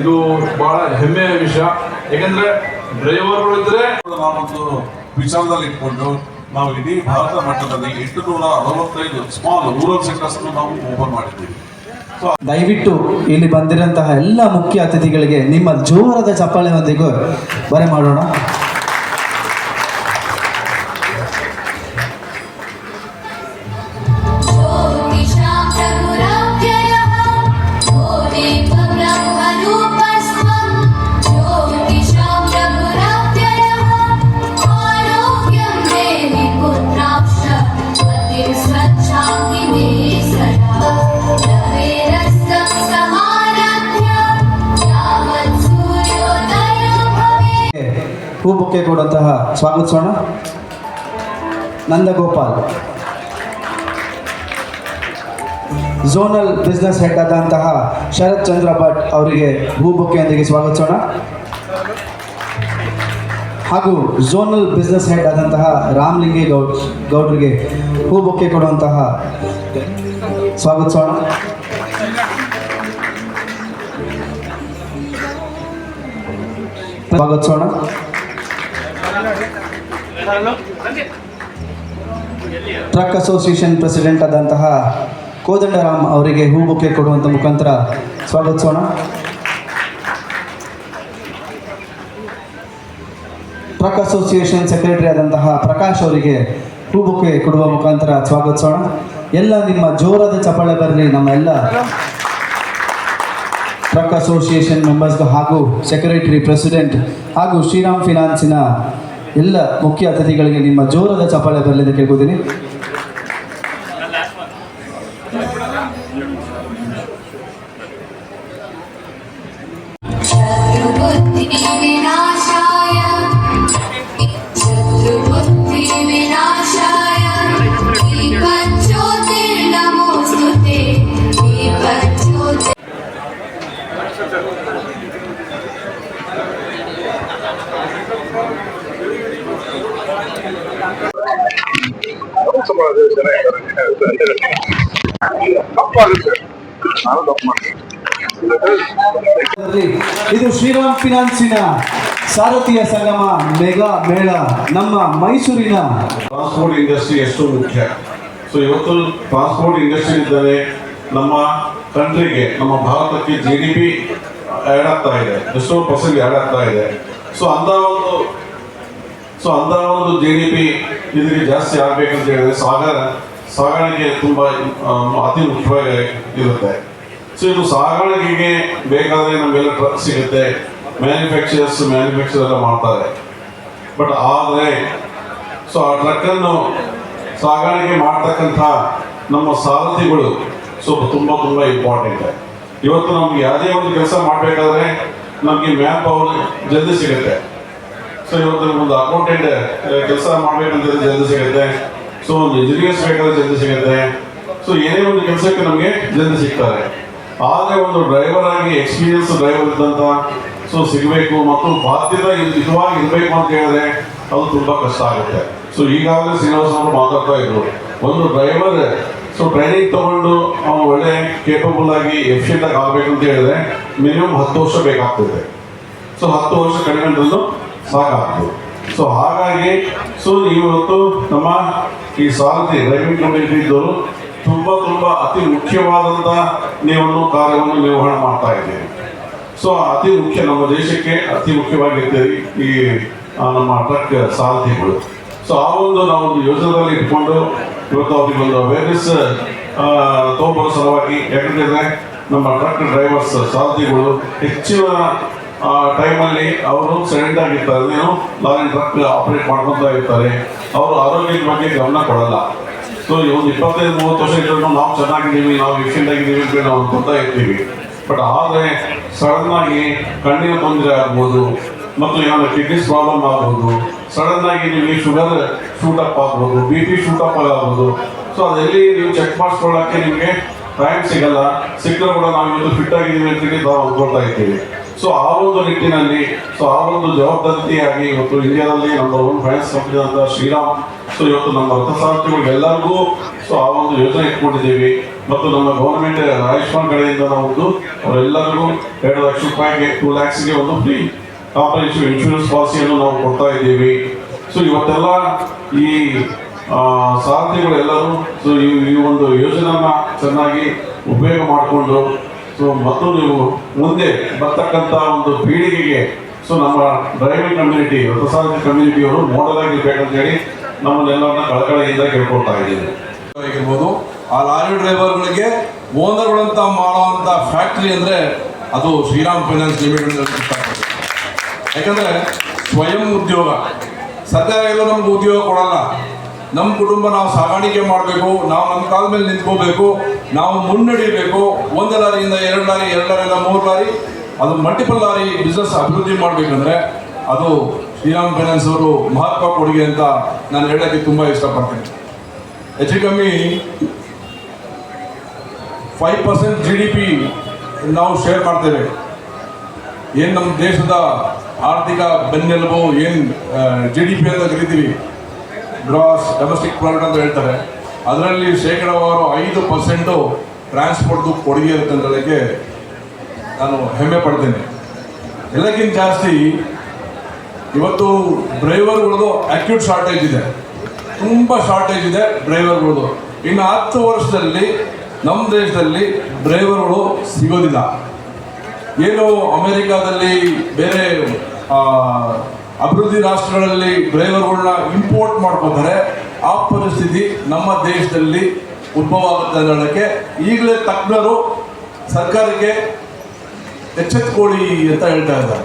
ಇದು ಬಹಳ ಹೆಮ್ಮೆಯ ವಿಷಯ. ಯಾಕಂದ್ರೆ ಡ್ರೈವರ್ಗಳು ಇದ್ರೆ ನಾವೊಂದು ವಿಚಾರದಲ್ಲಿ ಇಟ್ಕೊಂಡು ನಾವು ಇಡೀ ಭಾರತ ಮಟ್ಟದಲ್ಲಿ ಎಂಟು ನೂರ ಅರವತ್ತೈದು ಸ್ಮಾಲ್ ರೂರಲ್ ಸೆಂಟರ್ಸ್ ನಾವು ಓಪನ್ ಮಾಡಿದ್ದೀವಿ. ಸೊ ದಯವಿಟ್ಟು ಇಲ್ಲಿ ಬಂದಿರಂತಹ ಎಲ್ಲ ಮುಖ್ಯ ಅತಿಥಿಗಳಿಗೆ ನಿಮ್ಮ ಜೋರದ ಚಪ್ಪಾಳೆಯೊಂದಿಗೂ ಬರೆ ಮಾಡೋಣ. ರೂಪಕ್ಕೆ ಕೊಡುವಂತಹ ಸ್ವಾಗತಿಸೋಣ ನಂದಗೋಪಾಲ್. ಝೋನಲ್ ಬಿಸ್ನೆಸ್ ಹೆಡ್ ಆದಂತಹ ಶರತ್ ಚಂದ್ರ ಭಟ್ ಅವರಿಗೆ ಭೂಬೊಕ್ಕೆಯೊಂದಿಗೆ ಸ್ವಾಗತಿಸೋಣ ಹಾಗೂ ಝೋನಲ್ ಬಿಸ್ನೆಸ್ ಹೆಡ್ ಆದಂತಹ ರಾಮ್ಲಿಂಗೇ ಗೌಡ್, ಗೌಡ್ರಿಗೆ ಹೂಬೊಕ್ಕೆ ಕೊಡುವಂತಹ ಸ್ವಾಗತಿಸೋಣ ಸ್ವಾಗತಿಸೋಣ ಟ್ರಕ್ ಅಸೋಸಿಯೇಷನ್ ಪ್ರೆಸಿಡೆಂಟ್ ಆದಂತಹ ಕೋದಂಡರಾಮ್ ಅವರಿಗೆ ಹೂ ಬೊಕ್ಕೆ ಕೊಡುವಂಥ ಮುಖಾಂತರ ಸ್ವಾಗತಿಸೋಣ. ಟ್ರಕ್ ಅಸೋಸಿಯೇಷನ್ ಸೆಕ್ರೆಟರಿ ಆದಂತಹ ಪ್ರಕಾಶ್ ಅವರಿಗೆ ಹೂ ಬೊಕ್ಕೆ ಕೊಡುವ ಮುಖಾಂತರ ಸ್ವಾಗತಿಸೋಣ. ಎಲ್ಲ ನಿಮ್ಮ ಜೋರಾದ ಚಪ್ಪಾಳೆ ಬರಲಿ, ನಮ್ಮ ಎಲ್ಲ ಟ್ರಕ್ ಅಸೋಸಿಯೇಷನ್ ಮೆಂಬರ್ಸ್ ಹಾಗೂ ಸೆಕ್ರೆಟರಿ ಪ್ರೆಸಿಡೆಂಟ್ ಹಾಗೂ ಶ್ರೀರಾಮ್ ಫಿನಾನ್ಸಿನ ಎಲ್ಲ ಮುಖ್ಯ ಅತಿಥಿಗಳಿಗೆ ನಿಮ್ಮ ಜೋರದ ಚಪ್ಪಾಳೆ ಬರಲಿ ಅಂತ ಕೇಳ್ಕೊತೀನಿ. ಇದು ಶ್ರೀರಾಮ್ ಫಿನಾನ್ಸಿನ ಸಾರಥಿಯ ಸಂಗಮ ಮೆಗಾ ಮೇಳ, ನಮ್ಮ ಮೈಸೂರಿನ ಟ್ರಾನ್ಸ್ಪೋರ್ಟ್ ಇಂಡಸ್ಟ್ರಿ ಎಷ್ಟು ಮುಖ್ಯ. ಸೊ ಇವತ್ತು ಟ್ರಾನ್ಸ್ಪೋರ್ಟ್ ಇಂಡಸ್ಟ್ರಿ ಇದ್ದರೆ ನಮ್ಮ ಕಂಟ್ರಿಗೆ, ನಮ್ಮ ಭಾರತಕ್ಕೆ ಜಿ ಡಿ ಪಿ ಆಗ್ತಾ ಇದೆ. ಎಷ್ಟೋ ಪರ್ಸೆಂಟ್ ಆ್ಯಡ್ ಆಗ್ತಾ ಇದೆ. ಸೊ ಅಂತ ಒಂದು ಸೊ ಅಂತ ಒಂದು ಜಿ ಡಿ ಪಿ ಇದಕ್ಕೆ ಜಾಸ್ತಿ ಆಗಬೇಕಂತ ಹೇಳಿದ್ರೆ ಸಾಗರ ಸಾಗಾಣಿಕೆ ತುಂಬ ಅತಿ ಮುಖ್ಯವಾಗಿ ಇರುತ್ತೆ. ಸೊ ಇದು ಸಾಗಾಣಿಕೆಗೆ ಬೇಕಾದರೆ ನಮಗೆಲ್ಲ ಟ್ರಕ್ ಸಿಗುತ್ತೆ ಮ್ಯಾನುಫ್ಯಾಕ್ಚರರ್ಸ್ ಮ್ಯಾನುಫ್ಯಾಕ್ಚರ್ ಎಲ್ಲ ಮಾಡ್ತಾರೆ. ಬಟ್ ಆದರೆ ಸೊ ಆ ಟ್ರಕ್ಕನ್ನು ಸಾಗಾಣಿಕೆ ಮಾಡ್ತಕ್ಕಂಥ ನಮ್ಮ ಸಾರಥಿಗಳು ಸೊ ತುಂಬ ತುಂಬ ಇಂಪಾರ್ಟೆಂಟ್ ಇವತ್ತು ನಮ್ಗೆ ಯಾವುದೇ ಒಂದು ಕೆಲಸ ಮಾಡಬೇಕಾದ್ರೆ ನಮಗೆ ಮ್ಯಾನ್ ಪವರ್ ಜಲ್ದಿ ಸಿಗುತ್ತೆ. ಸೊ ಇವತ್ತು ಒಂದು ಅಕೌಂಟೆಂಟ್ ಕೆಲಸ ಮಾಡಬೇಕಂತ ಜಲ್ದಿ ಸಿಗುತ್ತೆ. ಸೊ ಒಂದು ಇಂಜಿನಿಯರ್ಸ್ ಬೇಕಾದ್ರೆ ಜಲ್ದಿ ಸಿಗುತ್ತೆ. ಸೊ ಏನೇ ಒಂದು ಕೆಲಸಕ್ಕೆ ನಮಗೆ ಜಲ್ದಿ ಸಿಗ್ತಾರೆ. ಆದರೆ ಒಂದು ಡ್ರೈವರ್ ಆಗಿ ಎಕ್ಸ್ಪೀರಿಯನ್ಸ್ ಡ್ರೈವರ್ ಇದ್ದಂತ ಸೊ ಸಿಗಬೇಕು ಮತ್ತು ಬಾಧ್ಯತೆ ಇದುವಾಗಿ ಇರಬೇಕು ಅಂತ ಹೇಳಿದ್ರೆ ಅದು ತುಂಬಾ ಕಷ್ಟ ಆಗುತ್ತೆ. ಸೊ ಈಗಾಗಲೇ ಶ್ರೀನಿವಾಸ ಅವರು ಮಾತಾಡ್ತಾ ಇದ್ರು. ಒಂದು ಡ್ರೈವರ್ ಸೊ ಟ್ರೈನಿಂಗ್ ತಗೊಂಡು ಅವ್ನು ಒಳ್ಳೆ ಕೇಪಬಲ್ ಆಗಿ ಎಫಿಷಿಯಂಟ್ ಆಗಿ ಆಗಬೇಕು ಅಂತ ಹೇಳಿದ್ರೆ ಮಿನಿಮಮ್ ಹತ್ತು ವರ್ಷ ಬೇಕಾಗ್ತದೆ. ಸೊ ಹತ್ತು ವರ್ಷ ಕಡಿಮೆ ಸಾಕಾಗ್ತದೆ. ಸೊ ಹಾಗಾಗಿ ಸೊ ಇವತ್ತು ನಮ್ಮ ಈ ಸಾರಥಿ ರೈಲ್ವೆ ಕಮಿಟಿ ಇದ್ದವರು ತುಂಬಾ ತುಂಬಾ ಅತಿ ಮುಖ್ಯವಾದಂಥ ನೀವನ್ನು ಕಾರ್ಯವನ್ನು ನಿರ್ವಹಣೆ ಮಾಡ್ತಾ ಇದ್ದೀರಿ. ಸೊ ಅತಿ ಮುಖ್ಯ ನಮ್ಮ ದೇಶಕ್ಕೆ ಅತಿ ಮುಖ್ಯವಾಗಿರ್ತೀರಿ ಈ ನಮ್ಮ ಟ್ರಕ್ ಸಾರಥಿಗಳು ಸೊ ಆ ಒಂದು ನಾವು ಒಂದು ಯೋಜನೆಯಲ್ಲಿ ಇಟ್ಕೊಂಡು ಇವತ್ತು ಅವ್ರಿಗೆ ಒಂದು ಅವೇರ್ನೆಸ್ ತಗೊಂಬರೋ ಸಲುವಾಗಿ ಯಾಕಂತಂದ್ರೆ ನಮ್ಮ ಟ್ರಕ್ ಡ್ರೈವರ್ಸ್ ಸಾರಥಿಗಳು ಹೆಚ್ಚಿನ ಟೈಮಲ್ಲಿ ಅವರು ಸೈಲೆಂಟ್ ಆಗಿರ್ತಾರೆ. ಏನು ಲಾರಿ ಟ್ರಕ್ ಆಪರೇಟ್ ಮಾಡ್ಕೊತಾ ಇರ್ತಾರೆ. ಅವರು ಆರೋಗ್ಯದ ಬಗ್ಗೆ ಗಮನ ಕೊಡಲ್ಲ. ಸೊ ಒಂದು ಇಪ್ಪತ್ತೈದು, ಮೂವತ್ತು ವರ್ಷ ಇದ್ರೂ ನಾವು ಚೆನ್ನಾಗಿದ್ದೀವಿ, ನಾವು ಎಫಿಷಿಯಂಟ್ ಆಗಿದ್ದೀವಿ ಅಂತ ನಾವು ಕೊಡ್ತಾ ಇರ್ತೀವಿ. ಬಟ್ ಆದರೆ ಸಡನ್ ಆಗಿ ಕಣ್ಣಿನ ತೊಂದರೆ ಆಗ್ಬೋದು ಮತ್ತು ಏನಾದ್ರು ಕಿಡ್ನೀಸ್ ಪ್ರಾಬ್ಲಮ್ ಆಗ್ಬೋದು. ಸಡನ್ ಆಗಿ ನಿಮಗೆ ಶುಗರ್ ಶೂಟ್ ಅಪ್ ಆಗ್ಬೋದು ಬಿ ಪಿ ಶೂಟ್ ಅಪ್ ಆಗ್ಬೋದು ಸೊ ಅದೆಲ್ಲಿ ನೀವು ಚೆಕ್ ಮಾಡಿಸ್ಕೊಳ್ಳೋಕ್ಕೆ ನಿಮಗೆ ಟೈಮ್ ಸಿಗಲ್ಲ. ಸಿಕ್ಕರೂ ಕೂಡ ನಾವು ಇವತ್ತು ಫಿಟ್ ಆಗಿದ್ದೀವಿ ಅಂತ ನಾವು ಅಂದ್ಕೊಳ್ತಾ ಇದ್ದೀವಿ ಸೊ ಆ ಒಂದು ನಿಟ್ಟಿನಲ್ಲಿ ಸೊ ಆ ಒಂದು ಜವಾಬ್ದಾರಿಯಾಗಿ ಇವತ್ತು ಇಂಡಿಯಾದಲ್ಲಿ ನಮ್ಮ one finance company Shriram. So ಇವತ್ತು ನಮ್ಮ ರಥಸಾರಥಿಗಳಿಗೆಲ್ಲರಿಗೂ ಸೊ ಆ ಒಂದು ಯೋಜನೆ ಇಟ್ಕೊಂಡಿದ್ದೀವಿ. ಮತ್ತು ನಮ್ಮ ಗೌರ್ಮೆಂಟ್ ಆಯುಷ್ಮಾನ್ ಕಡೆಯಿಂದ ನಾವು ಅವರೆಲ್ಲರಿಗೂ ಎರಡು ಲಕ್ಷ ರೂಪಾಯಿಗೆ ಟೂ ಲ್ಯಾಕ್ಸ್ಗೆ ಒಂದು ಫ್ರೀ ಕಾಂಪ್ರಹೆನ್ಸಿವ್ ಇನ್ಶೂರೆನ್ಸ್ ಪಾಲಿಸಿಯನ್ನು ನಾವು ಕೊಡ್ತಾ ಇದ್ದೀವಿ. ಸೊ ಇವತ್ತೆಲ್ಲ ಈ ಸಾರಥಿಗಳೆಲ್ಲರೂ ಸೊ ಈ ಒಂದು ಯೋಜನೆಯನ್ನು ಚೆನ್ನಾಗಿ ಉಪಯೋಗ ಮಾಡಿಕೊಂಡು ಸೊ ನೀವು ಮುಂದೆ ಬರ್ತಕ್ಕಂಥ ಒಂದು ಪೀಳಿಗೆಗೆ ಸೊ ನಮ್ಮ ಡ್ರೈವಿಂಗ್ ಕಮ್ಯುನಿಟಿ ರಥಸಾರಥಿ ಕಮ್ಯುನಿಟಿಯವರು ಮೋಡಲ್ ಆಗಿರ್ಬೇಕಂತ ಹೇಳಿ ನಮ್ಮನ್ನೆಲ್ಲರನ್ನ ಕಳಕಳಿಯಿಂದ ಕೇಳ್ಕೊಳ್ತಾ ಇದ್ದೀವಿ. ಆಗಿರ್ಬೋದು. ಆ ಲಾರಿ ಡ್ರೈವರ್ಗಳಿಗೆ ಓನರ್ಗಳಂತ ಮಾಡುವಂಥ ಫ್ಯಾಕ್ಟ್ರಿ ಅಂದರೆ ಅದು ಶ್ರೀರಾಮ್ ಫೈನಾನ್ಸ್ ಲಿಮಿಟೆಡ್. ಯಾಕಂದ್ರೆ ಸ್ವಯಂ ಉದ್ಯೋಗ. ಸದ್ಯ ಎಲ್ಲ ನಮ್ಗೆ ಉದ್ಯೋಗ ಕೊಡಲ್ಲ. ನಮ್ಮ ಕುಟುಂಬ ನಾವು ಸಾಗಾಣಿಕೆ ಮಾಡಬೇಕು, ನಾವು ನಮ್ಮ ಕಾಲ ಮೇಲೆ ನಿಂತ್ಕೋಬೇಕು, ನಾವು ಮುನ್ನಡಿಬೇಕು, ಒಂದು ಲಾರಿಯಿಂದ ಎರಡು ಲಾರಿ ಎರಡು ಲಾರಿಯಿಂದ ಮೂರು ಲಾರಿ, ಅದು ಮಲ್ಟಿಪಲ್ ಲಾರಿ ಬಿಸ್ನೆಸ್ ಅಭಿವೃದ್ಧಿ ಮಾಡಬೇಕಂದ್ರೆ ಅದು ಶ್ರೀರಾಮ್ ಫೈನಾನ್ಸ್ ಅವರು ಮಹತ್ವ ಕೊಡುಗೆ ಅಂತ ನಾನು ಹೇಳೋಕ್ಕೆ ತುಂಬ ಇಷ್ಟಪಡ್ತೀನಿ. ಹೆಚ್ಚು ಕಮ್ಮಿ five percent G D P ನಾವು ಶೇರ್ ಮಾಡ್ತೇವೆ. ಏನು ನಮ್ಮ ದೇಶದ ಆರ್ಥಿಕ ಬೆನ್ನೆಲುಬು, ಏನು ಜಿ ಡಿ ಪಿ ಅಂತ ಕರಿತೀವಿ? ಗ್ರಾಸ್ ಡೊಮೆಸ್ಟಿಕ್ ಪ್ರಾಡಕ್ಟ್ ಅಂತ ಹೇಳ್ತಾರೆ. ಅದರಲ್ಲಿ ಶೇಕಡಾವಾರು ಐದು ಪರ್ಸೆಂಟು ಟ್ರಾನ್ಸ್ಪೋರ್ಟ್ದು ಕೊಡುಗೆ ಇರುತ್ತೆ ಅಂತ ಹೇಳೋಕ್ಕೆ ನಾನು ಹೆಮ್ಮೆ ಪಡ್ತೇನೆ. ಎಲ್ಲಕ್ಕಿಂತ ಜಾಸ್ತಿ ಇವತ್ತು ಡ್ರೈವರ್ಗಳದು ಅಕ್ಯೂಟ್ ಶಾರ್ಟೇಜ್ ಇದೆ. ತುಂಬ ಶಾರ್ಟೇಜ್ ಇದೆ ಡ್ರೈವರ್ಗಳದು ಇನ್ನು ಹತ್ತು ವರ್ಷದಲ್ಲಿ ನಮ್ಮ ದೇಶದಲ್ಲಿ ಡ್ರೈವರ್ಗಳು ಸಿಗೋದಿಲ್ಲ. ಏನು ಅಮೇರಿಕಾದಲ್ಲಿ ಬೇರೆ ಅಭಿವೃದ್ಧಿ ರಾಷ್ಟ್ರಗಳಲ್ಲಿ ಡ್ರೈವರ್ಗಳನ್ನ ಇಂಪೋರ್ಟ್ ಮಾಡ್ಕೋತಾರೆ ಆ ಪರಿಸ್ಥಿತಿ ನಮ್ಮ ದೇಶದಲ್ಲಿ ಉದ್ಭವ ಆಗುತ್ತೆ ಅನ್ನೋದಕ್ಕೆ ಈಗಲೇ ತಜ್ಞರು ಸರ್ಕಾರಕ್ಕೆ ಎಚ್ಚೆತ್ಕೊಳ್ಳಿ ಅಂತ ಹೇಳ್ತಾ ಇದ್ದಾರೆ.